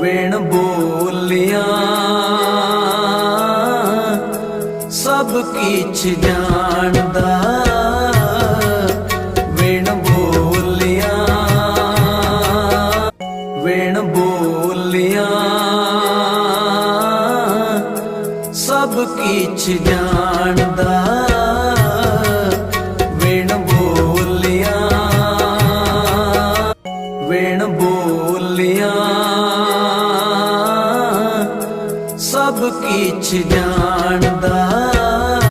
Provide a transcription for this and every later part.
ਵੇਣ ਬੋਲਿਆ। ਸਭ ਕੀਛ ਜਾਣਦਾ। ਵੇਣ ਬੋਲੀਆਂ। ਵੇਣ ਬੋਲੀਆਂ। ਸਭ ਕੀਛ ਜਾਣਦਾ। ਕੀਛ ਜਾਣਦਾ।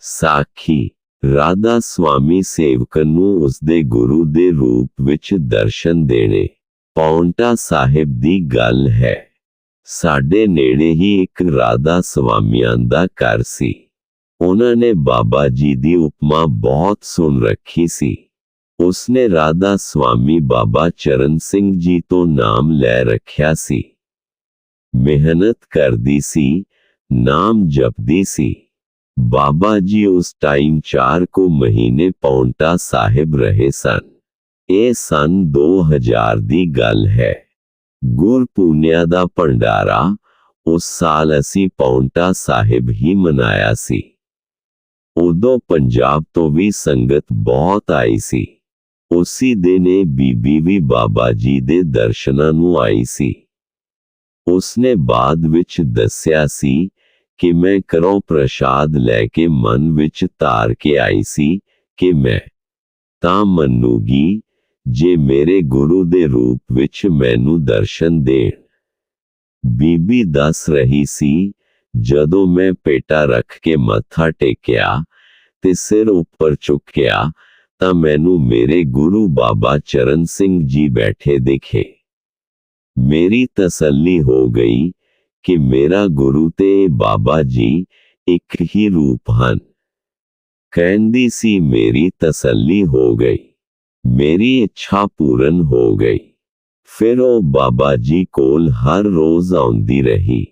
ਸਾਖੀ, ਰਾਧਾ ਸੁਆਮੀ ਸੇਵਕਨ ਨੂੰ ਉਸਦੇ ਗੁਰੂ ਦੇ ਰੂਪ ਵਿੱਚ ਦਰਸ਼ਨ ਦੇਣੇ ਪੌਂਟਾ ਸਾਹਿਬ ਦੀ ਗੱਲ ਹੈ। ਸਾਡੇ ਨੇੜੇ ਹੀ ਇੱਕ ਰਾਧਾ ਸੁਆਮੀਆਂ ਦਾ ਘਰ ਸੀ। ਉਹਨਾਂ ਨੇ ਬਾਬਾ ਜੀ ਦੀ ਉਪਮਾ ਬਹੁਤ ਸੁਣ ਰੱਖੀ ਸੀ। ਉਸਨੇ ਰਾਧਾ ਸੁਆਮੀ ਬਾਬਾ ਚਰਨ ਸਿੰਘ ਜੀ ਤੋਂ ਨਾਮ ਲੈ ਰੱਖਿਆ ਸੀ। ਮਿਹਨਤ ਕਰਦੀ ਸੀ ਨਾਮ ਜਪਦੀ ਸੀ ਬਾਬਾ ਜੀ ਉਸ ਟਾਈਮ 4 ਕੋ ਮਹੀਨੇ ਪੌਂਟਾ ਸਾਹਿਬ ਰਹੇ ਸਨ ਇਹ ਸਨ 2000 ਦੀ ਗੱਲ ਹੈ ਗੁਰ ਦਾ ਭੰਡਾਰਾ ਉਸ ਸਾਲ ਅਸੀਂ ਪੌਂਟਾ ਸਾਹਿਬ ਹੀ ਮਨਾਇਆ ਸੀ ਉਦੋਂ ਪੰਜਾਬ ਤੋਂ ਵੀ ਸੰਗਤ ਬਹੁਤ ਆਈ ਸੀ ਉਸੀ ਦਿਨ ਇਹ ਬੀਬੀ ਵੀ ਬਾਬਾ ਜੀ ਦੇ ਦਰਸ਼ਨਾਂ ਨੂੰ ਆਈ ਸੀ ਉਸਨੇ ਬਾਅਦ ਵਿੱਚ ਦੱਸਿਆ ਸੀ ਕਿ ਮੈਂ ਕਰੋ ਪ੍ਰਸ਼ਾਦ ਲੈ ਕੇ ਮਨ ਵਿੱਚ ਧਾਰ ਕੇ ਆਈ ਸੀ ਕਿ ਮੈਂ ਤਾਂ ਮੰਨੂਗੀ ਜੇ ਮੇਰੇ ਗੁਰੂ ਦੇ ਰੂਪ ਵਿੱਚ ਮੈਨੂੰ ਦਰਸ਼ਨ ਦੇਣ। ਬੀਬੀ ਦੱਸ ਰਹੀ ਸੀ, ਜਦੋਂ ਮੈਂ ਪੇਟਾ ਰੱਖ ਕੇ ਮੱਥਾ ਟੇਕਿਆ ਤੇ ਸਿਰ ਉੱਪਰ ਚੁੱਕਿਆ ਤਾਂ ਮੈਨੂੰ ਮੇਰੇ ਗੁਰੂ ਬਾਬਾ ਚਰਨ ਸਿੰਘ ਜੀ ਬੈਠੇ ਦਿਖੇ। ਮੇਰੀ ਤਸੱਲੀ ਹੋ ਗਈ ਕਿ ਮੇਰਾ ਗੁਰੂ ਤੇ ਇਹ ਬਾਬਾ ਜੀ ਇੱਕ ਹੀ ਰੂਪ ਹਨ ਕਹਿੰਦੀ ਸੀ ਮੇਰੀ ਤਸੱਲੀ ਹੋ ਗਈ ਮੇਰੀ ਇੱਛਾ ਪੂਰਨ ਹੋ ਗਈ ਫਿਰ ਉਹ ਬਾਬਾ ਜੀ ਕੋਲ ਹਰ ਰੋਜ਼ ਆਉਂਦੀ ਰਹੀ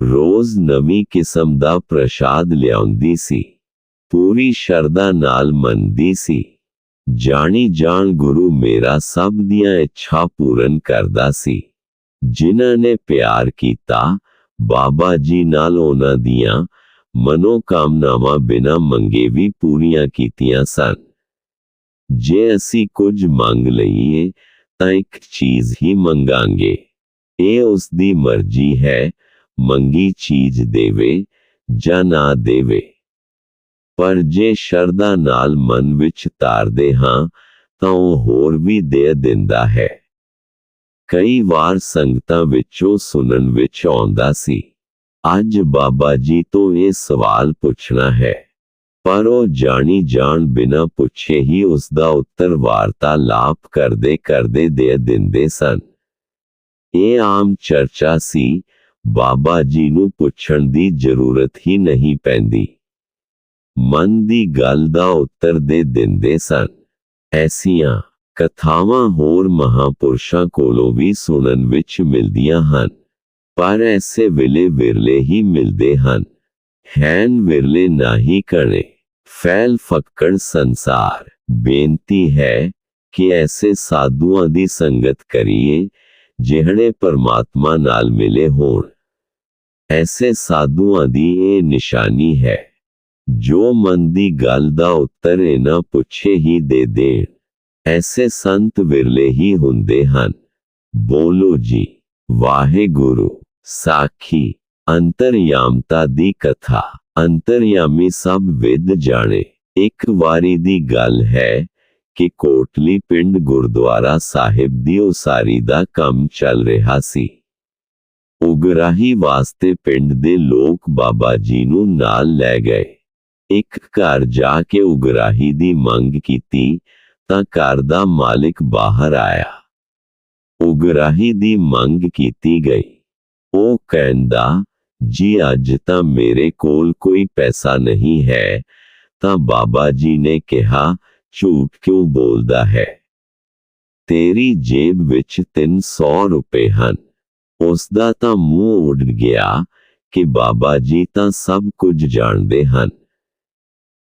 ਰੋਜ਼ ਨਵੀਂ ਕਿਸਮ ਦਾ ਪ੍ਰਸ਼ਾਦ ਲਿਆਉਂਦੀ ਸੀ ਪੂਰੀ ਸ਼ਰਧਾ ਨਾਲ ਮੰਨਦੀ ਸੀ ਜਾਣੀ ਜਾਣ ਗੁਰੂ ਮੇਰਾ ਸਭ ਦੀਆਂ ਇੱਛਾ ਪੂਰਨ ਕਰਦਾ ਸੀ ਜਿਨ੍ਹਾਂ ਨੇ ਪਿਆਰ ਕੀਤਾ ਬਾਬਾ ਜੀ ਨਾਲ ਉਹਨਾਂ ਦੀਆਂ ਮਨੋ ਕਾਮਨਾਵਾਂ ਬਿਨਾਂ ਮੰਗੇ ਵੀ ਪੂਰੀਆਂ ਕੀਤੀਆਂ ਸਨ। ਜੇ ਅਸੀਂ ਕੁਝ ਮੰਗ ਲਈਏ, ਤਾਂ ਇੱਕ ਚੀਜ਼ ਹੀ ਮੰਗਾਂਗੇ। ਇਹ ਉਸ ਦੀ ਮਰਜ਼ੀ ਹੈ, ਮੰਗੀ ਚੀਜ਼ ਦੇਵੇ ਜਾਂ ਨਾ ਦੇਵੇ। ਪਰ ਜੇ ਸ਼ਰਧਾ ਨਾਲ ਮਨ ਵਿੱਚ ਤਾਰਦੇ ਹਾਂ, ਤਾਂ ਉਹ ਹੋਰ ਵੀ ਦੇ ਦਿੰਦਾ ਹੈ। ਕਈ ਵਾਰ ਸੰਗਤਾਂ ਵਿੱਚੋਂ ਸੁਣਨ ਵਿੱਚ ਆਉਂਦਾ ਸੀ। ਅੱਜ ਬਾਬਾ ਜੀ ਤੋਂ ਇਹ ਸਵਾਲ ਪੁੱਛਣਾ ਹੈ। ਪਰ ਉਹ ਜਾਣੀ ਜਾਣ ਬਿਨਾਂ ਪੁੱਛੇ ਹੀ ਉਸ ਦਾ ਉੱਤਰ ਵਾਰਤਾਲਾਪ ਕਰਦੇ ਕਰਦੇ ਦੇ ਦਿੰਦੇ ਸਨ। ਇਹ ਆਮ ਚਰਚਾ ਸੀ, ਬਾਬਾ ਜੀ ਨੂੰ ਪੁੱਛਣ ਦੀ ਜ਼ਰੂਰਤ ਹੀ ਨਹੀਂ ਪੈਂਦੀ। ਮਨ ਦੀ ਗੱਲ ਦਾ ਉੱਤਰ ਦੇ ਦਿੰਦੇ ਸਨ। ਐਸੀਆਂ ਕਥਾਵਾਂ ਹੋਰ ਮਹਾਪੁਰਸ਼ਾਂ ਕੋਲੋਂ ਵੀ ਸੁਣਨ ਵਿੱਚ ਮਿਲਦੀਆਂ ਹਨ, ਪਰ ਐਸੇ ਵੇਲੇ ਵਿਰਲੇ ਹੀ ਮਿਲਦੇ ਹਨ। ਹੈਨ ਵਿਰਲੇ ਨਹੀਂ ਕਰੇ ਫੈਲ ਫੱਕੜ ਸੰਸਾਰ। ਬੇਨਤੀ ਹੈ ਕਿ ਐਸੇ ਸਾਧੂਆਂ ਦੀ ਸੰਗਤ ਕਰੀਏ ਜਿਹੜੇ ਪਰਮਾਤਮਾ ਨਾਲ ਮਿਲੇ ਹੋਣ। ਐਸੇ ਸਾਧੂਆਂ ਦੀ ਇਹ ਨਿਸ਼ਾਨੀ ਹੈ, ਜੋ ਮਨ ਦੀ ਗੱਲ ਦਾ ਉੱਤਰ ਇਹਨਾਂ ਪੁੱਛੇ ਹੀ ਦੇ ਦੇਣ। ਐਸੇ ਸੰਤ ਵਿਰਲੇ ਹੀ ਹੁੰਦੇ ਹਨ। ਬੋਲੋ ਜੀ, ਵਾਹਿਗੁਰੂ, ਸਾਖੀ, ਅੰਤਰਯਾਮਤਾ ਦੀ ਕਥਾ, ਅੰਤਰਯਾਮੀ ਸਭ ਵਿਦ ਜਾਣੇ। ਇੱਕ ਵਾਰੀ ਦੀ ਗੱਲ ਹੈ ਕਿ ਕੋਟਲੀ ਪਿੰਡ ਗੁਰਦੁਆਰਾ ਸਾਹਿਬ ਦੀ ਉਸਾਰੀ ਦਾ ਕੰਮ ਚੱਲ ਰਿਹਾ ਸੀ। ਉਗਰਾਹੀ ਵਾਸਤੇ ਪਿੰਡ ਦੇ ਲੋਕ ਬਾਬਾ ਜੀ ਨੂੰ ਨਾਲ ਲੈ ਗਏ। ਇੱਕ ਘਰ ਜਾ ਕੇ ਉਗਰਾਹੀ ਦੀ ਮੰਗ ਕੀਤੀ ਤਾਂ ਘਰ ਦਾ ਮਾਲਿਕ ਬਾਹਰ ਆਇਆ। ਉਗਰਾਹੀ ਦੀ ਮੰਗ ਕੀਤੀ ਗਈ। ਉਹ ਕਹਿੰਦਾ, ਜੀ, ਅੱਜ ਤਾਂ ਮੇਰੇ ਕੋਲ ਕੋਈ ਪੈਸਾ ਨਹੀਂ ਹੈ। ਤਾਂ ਬਾਬਾ ਜੀ ਨੇ ਕਿਹਾ, ਝੂਠ ਕਿਉਂ ਬੋਲਦਾ ਹੈ? ਤੇਰੀ ਜੇਬ ਵਿੱਚ 300 ਰੁਪਏ ਹਨ। ਉਸ ਦਾ ਤਾਂ ਮੂੰਹ ਉੱਡ ਗਿਆ ਕਿ ਬਾਬਾ ਜੀ ਤਾਂ ਸਭ ਕੁਝ ਜਾਣਦੇ ਹਨ।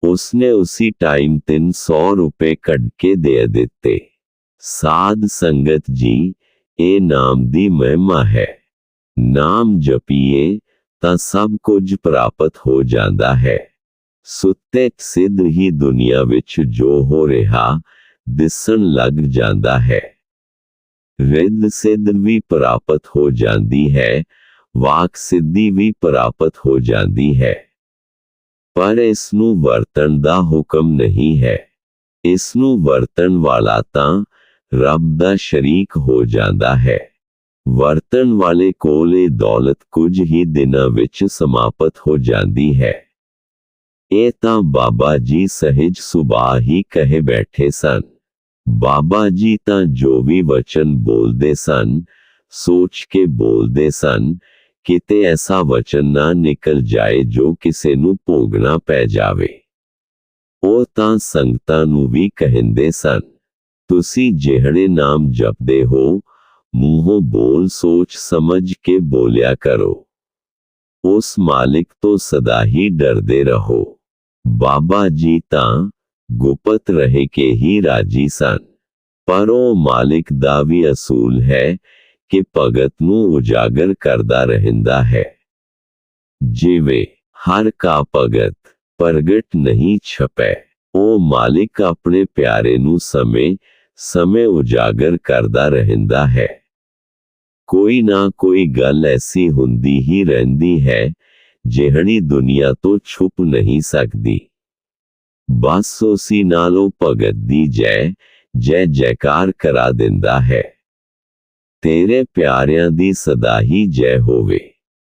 ਉਸਨੇ ਉਸੇ ਟਾਈਮ 300 ਰੁਪਏ ਕੱਢ ਕੇ ਦੇ ਦਿੱਤੇ ਸਾਧ ਸੰਗਤ ਜੀ ਇਹ ਨਾਮ ਦੀ ਮਹਿਮਾ ਹੈ ਨਾਮ ਜਪੀਏ ਤਾਂ ਸਭ ਕੁਝ ਪ੍ਰਾਪਤ ਹੋ ਜਾਂਦਾ ਹੈ ਸੁੱਤੇ ਸਿੱਧ ਹੀ ਦੁਨੀਆ ਵਿੱਚ ਜੋ ਹੋ ਰਿਹਾ ਦਿਸਣ ਲੱਗ ਜਾਂਦਾ ਹੈ ਰਿੱਧ ਸਿੱਧ ਵੀ ਪ੍ਰਾਪਤ ਹੋ ਜਾਂਦੀ ਹੈ ਵਾਕ ਸਿੱਧੀ ਵੀ ਪ੍ਰਾਪਤ ਹੋ ਜਾਂਦੀ ਹੈ ਪਰ ਇਸ ਨੂੰ ਵਰਤਣ ਦਾ ਹੁਕਮ ਨਹੀਂ ਹੈ। ਇਸ ਨੂੰ ਵਰਤਣ ਵਾਲਾ ਤਾਂ ਰੱਬ ਦਾ ਸ਼ਰੀਕ ਹੋ ਜਾਂਦਾ ਹੈ। ਵਰਤਣ ਵਾਲੇ ਕੋਲ ਇਹ ਦੌਲਤ ਕੁਝ ਹੀ ਦਿਨਾਂ ਵਿੱਚ ਸਮਾਪਤ ਹੋ ਜਾਂਦੀ ਹੈ। ਇਹ ਤਾਂ ਬਾਬਾ ਜੀ ਸਹਿਜ ਸੁਭਾਅ ਹੀ ਕਹੇ ਬੈਠੇ ਸਨ। ਬਾਬਾ ਜੀ ਤਾਂ ਜੋ ਵੀ ਵਚਨ ਬੋਲਦੇ ਸਨ, ਸੋਚ ਕੇ ਬੋਲਦੇ ਸਨ ਕਿਤੇ ਐਸਾ ਵਚਨ ਨਾ ਨਿਕਲ ਜਾਏ ਜੋ ਕਿਸੇ ਨੂੰ ਭੋਗਣਾ ਪੈ ਜਾਵੇ ਉਹ ਤਾਂ ਸੰਗਤਾਂ ਨੂੰ ਵੀ ਕਹਿੰਦੇ ਸਨ ਤੁਸੀਂ ਜਿਹੜੇ ਨਾਮ ਜਪਦੇ ਹੋ ਮੂੰਹੋਂ ਬੋਲ ਸੋਚ ਸਮਝ ਕੇ ਬੋਲਿਆ ਕਰੋ ਉਸ ਮਾਲਿਕ ਤੋਂ ਸਦਾ ਹੀ ਡਰਦੇ ਰਹੋ ਬਾਬਾ ਜੀ ਤਾਂ ਗੁਪਤ ਰਹੇ ਕੇ ਹੀ ਰਾਜੀ ਸਨ ਪਰ ਉਹ ਮਾਲਿਕ ਦਾ ਵੀ ਅਸੂਲ ਹੈ ਕਿ ਭਗਤ ਨੂੰ ਉਜਾਗਰ ਕਰਦਾ ਰਹਿੰਦਾ ਹੈ ਜਿਵੇਂ ਹਰ ਕਾ ਭਗਤ ਪ੍ਰਗਟ ਨਹੀਂ ਛਪੈ ਉਹ ਮਾਲਿਕ ਆਪਣੇ ਪਿਆਰੇ ਨੂੰ ਸਮੇਂ ਸਮੇਂ ਉਜਾਗਰ ਕਰਦਾ ਰਹਿੰਦਾ ਹੈ ਕੋਈ ਨਾ ਕੋਈ ਗੱਲ ਐਸੀ ਹੁੰਦੀ ਹੀ ਰਹਿੰਦੀ ਹੈ ਜਿਹੜੀ ਦੁਨੀਆ ਤੋਂ ਛੁਪ ਨਹੀਂ ਸਕਦੀ ਬਸ ਉਸੀ ਨਾਲੋਂ ਭਗਤ ਦੀ ਜੈ ਜੈ ਜੈਕਾਰ ਕਰਾ ਦਿੰਦਾ ਹੈ ਤੇਰੇ ਪਿਆਰਿਆਂ ਦੀ ਸਦਾ ਹੀ ਜੈ ਹੋਵੇ।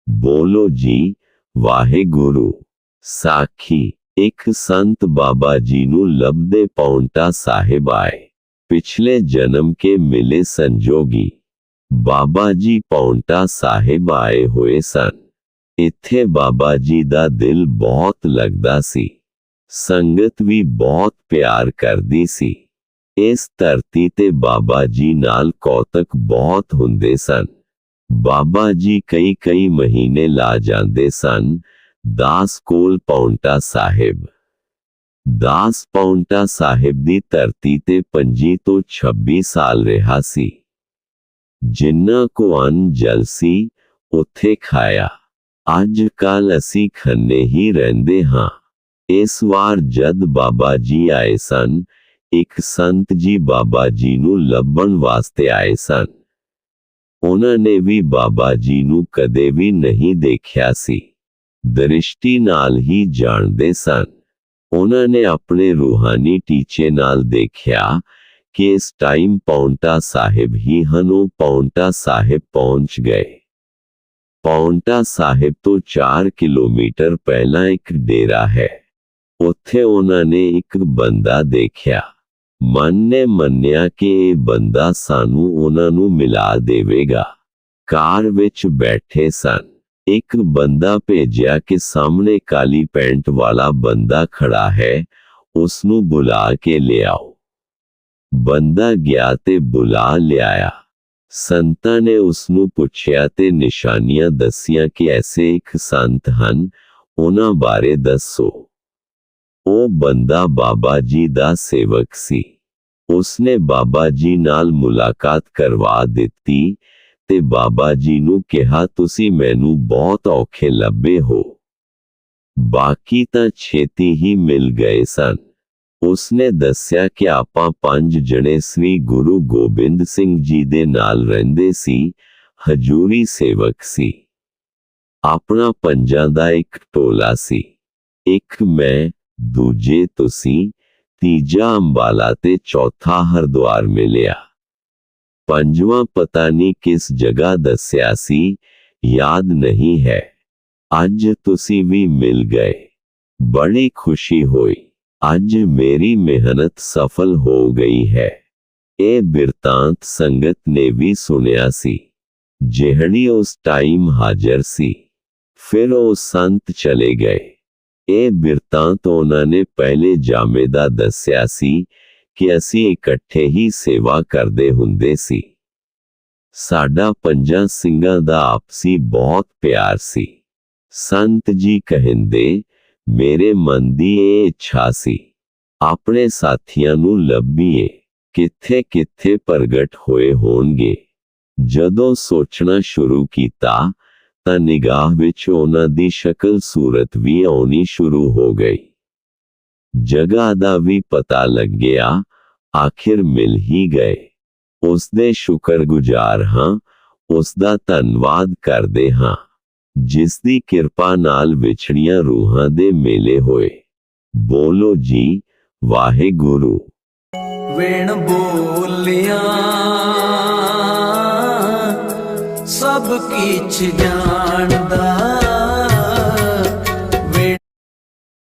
ਬੋਲੋ ਜੀ, ਵਾਹਿਗੁਰੂ। ਸਾਖੀ, ਇੱਕ ਸੰਤ ਬਾਬਾ ਜੀ ਨੂੰ ਲੱਭਦੇ ਪੌਂਟਾ ਸਾਹਿਬ ਆਏ। ਪਿਛਲੇ ਜਨਮ ਕੇ ਮਿਲੇ ਸੰਜੋਗੀ। ਬਾਬਾ ਜੀ ਪੌਂਟਾ ਸਾਹਿਬ ਆਏ ਹੋਏ ਸਨ। ਇੱਥੇ ਬਾਬਾ ਜੀ ਦਾ ਦਿਲ ਬਹੁਤ ਲੱਗਦਾ ਸੀ। ਸੰਗਤ ਵੀ ਬਹੁਤ ਪਿਆਰ ਕਰਦੀ ਸੀ। ਇਸ ਧਰਤੀ ਤੇ ਬਾਬਾ ਜੀ ਨਾਲ ਕੌਤਕ ਬਹੁਤ ਹੁੰਦੇ ਸਨ। ਬਾਬਾ ਜੀ ਕਈ ਕਈ ਮਹੀਨੇ ਲਾ ਜਾਂਦੇ ਸਨ। ਦਾਸ ਕੋਲ ਪੌਂਟਾ ਸਾਹਿਬ। ਦਾਸ ਪੌਂਟਾ ਸਾਹਿਬ ਦੀ ਧਰਤੀ ਤੇ 25 ਤੋਂ 26 ਸਾਲ ਰਿਹਾ ਸੀ। ਜਿੰਨਾ ਕੋ ਅੰਨ ਜਲ ਸੀ, ਉੱਥੇ ਖਾਇਆ। ਅੱਜ ਕੱਲ ਅਸੀਂ ਖੰਨੇ ਹੀ ਰਹਿੰਦੇ ਹਾਂ। ਇਸ ਵਾਰ ਜਦ ਬਾਬਾ ਜੀ ਆਏ ਸਨ ਇੱਕ ਸੰਤ ਜੀ ਬਾਬਾ ਜੀ ਨੂੰ ਲੱਭਣ ਵਾਸਤੇ ਆਏ ਸਨ। ਉਹਨਾਂ ਨੇ ਵੀ ਬਾਬਾ ਜੀ ਨੂੰ ਕਦੇ ਵੀ ਨਹੀਂ ਦੇਖਿਆ ਸੀ। ਦ੍ਰਿਸ਼ਟੀ ਨਾਲ ਹੀ ਜਾਣਦੇ ਸਨ। ਉਹਨਾਂ ਨੇ ਆਪਣੇ ਰੂਹਾਨੀ ਟੀਚੇ ਨਾਲ ਦੇਖਿਆ ਕਿ ਇਸ ਟਾਈਮ ਪੌਂਟਾ ਸਾਹਿਬ ਹੀ ਹਨ, ਉਹ ਪੌਂਟਾ ਸਾਹਿਬ ਪਹੁੰਚ ਗਏ। ਪੌਂਟਾ ਸਾਹਿਬ ਤੋਂ 4 ਕਿਲੋਮੀਟਰ ਪਹਿਲਾਂ ਇੱਕ ਡੇਰਾ ਹੈ। ਉੱਥੇ ਉਹਨਾਂ ਨੇ ਇੱਕ ਬੰਦਾ ਦੇਖਿਆ। ਮਨ ਨੇ ਮੰਨਿਆ ਕਿ ਇਹ ਬੰਦਾ ਸਾਨੂੰ ਉਹਨਾਂ ਨੂੰ ਮਿਲਾ ਦੇਵੇਗਾ। ਕਾਰ ਵਿੱਚ ਬੈਠੇ ਸਨ। ਇੱਕ ਬੰਦਾ ਭੇਜਿਆ ਕਿ ਸਾਹਮਣੇ ਕਾਲੀ ਪੈਂਟ ਵਾਲਾ ਬੰਦਾ ਖੜਾ ਹੈ, ਉਸ ਨੂੰ ਬੁਲਾ ਕੇ ਲਿਆਓ। ਬੰਦਾ ਗਿਆ ਤੇ ਬੁਲਾ ਲਿਆਇਆ। ਸੰਤਾਂ ਨੇ ਉਸ ਨੂੰ ਪੁੱਛਿਆ ਤੇ ਨਿਸ਼ਾਨੀਆਂ ਦੱਸੀਆਂ ਕਿ ਐਸੇ ਇੱਕ ਸੰਤ ਹਨ, ਉਹਨਾਂ ਬਾਰੇ ਦੱਸੋ। ਉਹ ਬੰਦਾ ਬਾਬਾ ਜੀ ਦਾ ਸੇਵਕ ਸੀ। ਉਸਨੇ ਬਾਬਾ ਜੀ ਨਾਲ ਮੁਲਾਕਾਤ ਕਰਵਾ ਦਿੱਤੀ ਤੇ ਬਾਬਾ ਜੀ ਨੂੰ ਕਿਹਾ, ਤੁਸੀਂ ਮੈਨੂੰ ਬਹੁਤ ਔਖੇ ਲੱਭੇ ਹੋ। ਬਾਕੀ ਤਾਂ ਛੇਤੀ ਹੀ ਮਿਲ ਗਏ ਸਨ। ਉਸਨੇ ਦੱਸਿਆ ਕਿ ਆਪਾਂ ਪੰਜ ਜਣੇ ਸ੍ਰੀ ਗੁਰੂ ਗੋਬਿੰਦ ਸਿੰਘ ਜੀ ਦੇ ਨਾਲ ਰਹਿੰਦੇ ਸੀ, ਹਜੂਰੀ ਸੇਵਕ ਸੀ। ਆਪਣਾ ਪੰਜਾਂ ਦਾ ਇੱਕ ਟੋਲਾ ਸੀ। ਇੱਕ ਮੈਂ, ਦੂਜੇ ਤੁਸੀਂ। ਤੀਜਾ ਅੰਬਾਲਾ ਤੇ ਚੌਥਾ ਹਰਦੁਆਰ ਮਿਲਿਆ ਪੰਜਵਾਂ ਪਤਾ ਨਹੀਂ ਕਿਸ ਜਗ੍ਹਾ ਦੱਸਿਆ ਸੀ ਯਾਦ ਨਹੀਂ ਹੈ ਅੱਜ ਤੁਸੀਂ ਵੀ ਮਿਲ ਗਏ ਬੜੀ ਖੁਸ਼ੀ ਹੋਈ ਅੱਜ ਮੇਰੀ ਮਿਹਨਤ ਸਫਲ ਹੋ ਗਈ ਹੈ ਇਹ ਬਿਰਤਾਂਤ ਸੰਗਤ ਨੇ ਵੀ ਸੁਨਿਆ ਸੀ ਜਿਹੜੀ ਉਸ ਟਾਈਮ ਹਾਜ਼ਰ ਸੀ ਫਿਰ ਉਹ ਸੰਤ ਚਲੇ ਗਏ ਇਹ ਬਿਰਤਾਂਤ ਉਹਨਾਂ ਨੇ ਪਹਿਲੇ ਜਾਮੇ ਦਾ ਦੱਸਿਆ ਸੀ ਕਿ ਅਸੀਂ ਇਕੱਠੇ ਹੀ ਸੇਵਾ ਕਰਦੇ ਹੁੰਦੇ ਸੀ ਸਾਡਾ ਪੰਜਾਂ ਸਿੰਘਾਂ ਦਾ ਆਪਸੀ ਬਹੁਤ ਪਿਆਰ ਸੀ ਸੰਤ ਜੀ ਕਹਿੰਦੇ ਮੇਰੇ ਮਨ ਦੀ ਇਹ ਇੱਛਾ ਸੀ ਆਪਣੇ ਸਾਥੀਆਂ ਨੂੰ ਲੱਭੀਏ ਕਿੱਥੇ ਕਿੱਥੇ ਪ੍ਰਗਟ ਹੋਏ ਹੋਣਗੇ ਜਦੋਂ ਸੋਚਣਾ ਸ਼ੁਰੂ ਕੀਤਾ ਤਾਂ ਨਿਗਾਹ ਵਿੱਚ ਉਹਨਾਂ ਦੀ ਸ਼ਕਲ ਸੂਰਤ ਵੀ ਆਉਣੀ ਸ਼ੁਰੂ ਹੋ ਗਈ। ਜਗ੍ਹਾ ਦਾ ਵੀ ਪਤਾ ਲੱਗਿਆ, ਆਖਿਰ ਮਿਲ ਹੀ ਗਏ। ਉਸ ਦੇ ਸ਼ੁਕਰਗੁਜ਼ਾਰ ਹਾਂ ਉਸ ਦਾ ਧੰਨਵਾਦ ਕਰਦੇ ਹਾਂ ਜਿਸ ਦੀ ਕਿਰਪਾ ਨਾਲ ਵਿਛੜੀਆਂ ਰੂਹਾਂ ਦੇ ਮੇਲੇ ਹੋਏ। ਬੋਲੋ ਜੀ, ਵਾਹਿਗੁਰੂ। ਵੇਣ ਬੋਲਿਆ ਸਭ ਕੁਝ ਜਾਣਦਾ।